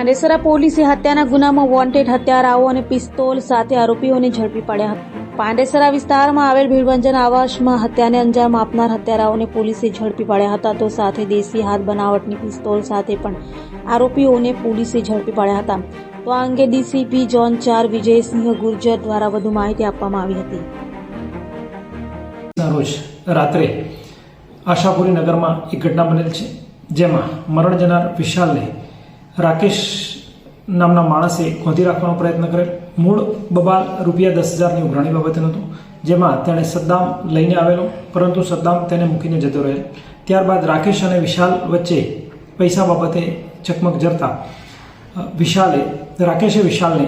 પાંડેસરા પોલીસે હત્યાના ગુનામાં વોન્ટેડ હત્યારાઓ અને પિસ્તોલ સાથે આરોપીઓને ઝડપી પડ્યા. હતા પાંડેસરા વિસ્તારમાં આવેલ ભીડભંજન આવાસમાં હત્યાને અંજામ આપનાર હત્યારાઓને પોલીસે ઝડપી પાડ્યા હતા. તો સાથે દેશી હાથ બનાવટની પિસ્તોલ સાથે પણ આરોપીઓને પોલીસે ઝડપી પાડ્યા હતા. તો આ અંગે ડીસીપી જોન ચાર વિજયસિંહ ગુર્જર દ્વારા વધુ માહિતી આપવામાં આવી હતી. રાત્રે આશાપુરી નગરમાં એક ઘટના બનેલ છે, જેમાં મરણ જનાર વિશાલને રાકેશ નામના માણસે ખોંધી રાખવાનો પ્રયત્ન કરેલ મૂળ બબાલ રૂપિયા દસ હજારની ઉઘરાણી બાબતનું હતું જેમાં તેણે સદ્દામ લઈને આવેલો, પરંતુ સદ્દામ તેને મૂકીને જતો રહેલ ત્યારબાદ રાકેશ અને વિશાલ વચ્ચે પૈસા બાબતે ચકમક જરતા વિશાલે, રાકેશે વિશાલને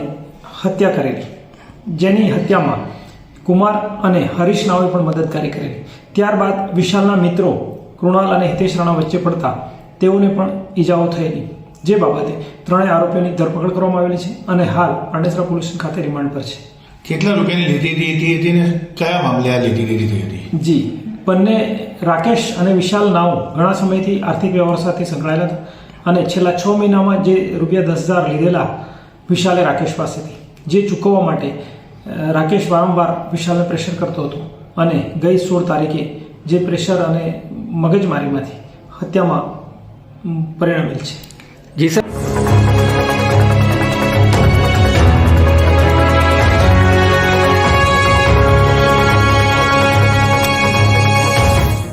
હત્યા કરેલી. જેની હત્યામાં કુમાર અને હરીશ નાઓએ પણ મદદકારી કરેલી. ત્યારબાદ વિશાલના મિત્રો કૃણાલ અને હિતેશ રાણા વચ્ચે પડતા તેઓને પણ ઈજાઓ થયેલી. જે બાબતે ત્રણેય આરોપીઓની ધરપકડ કરવામાં આવેલી છે અને હાલ પાંડેસરા પોલીસ ખાતે રિમાન્ડ પર છે. કેટલા રૂપિયાની લીધી હતી હતી ને કયા મામલે આ લીધી લીધી હતી? જી બંને રાકેશ અને વિશાલ નાઓ ઘણા સમયથી આર્થિક વ્યવહાર સાથે સંકળાયેલા હતા અને છેલ્લા છ મહિનામાં જે રૂપિયા દસ હજાર લીધેલા વિશાલે રાકેશ પાસેથી જે ચૂકવવા માટે રાકેશ વારંવાર વિશાલને પ્રેશર કરતો હતો અને ગઈ સોળ તારીખે જે પ્રેશર અને મગજમારીમાંથી હત્યામાં પરિણમેલ છે. જી સર.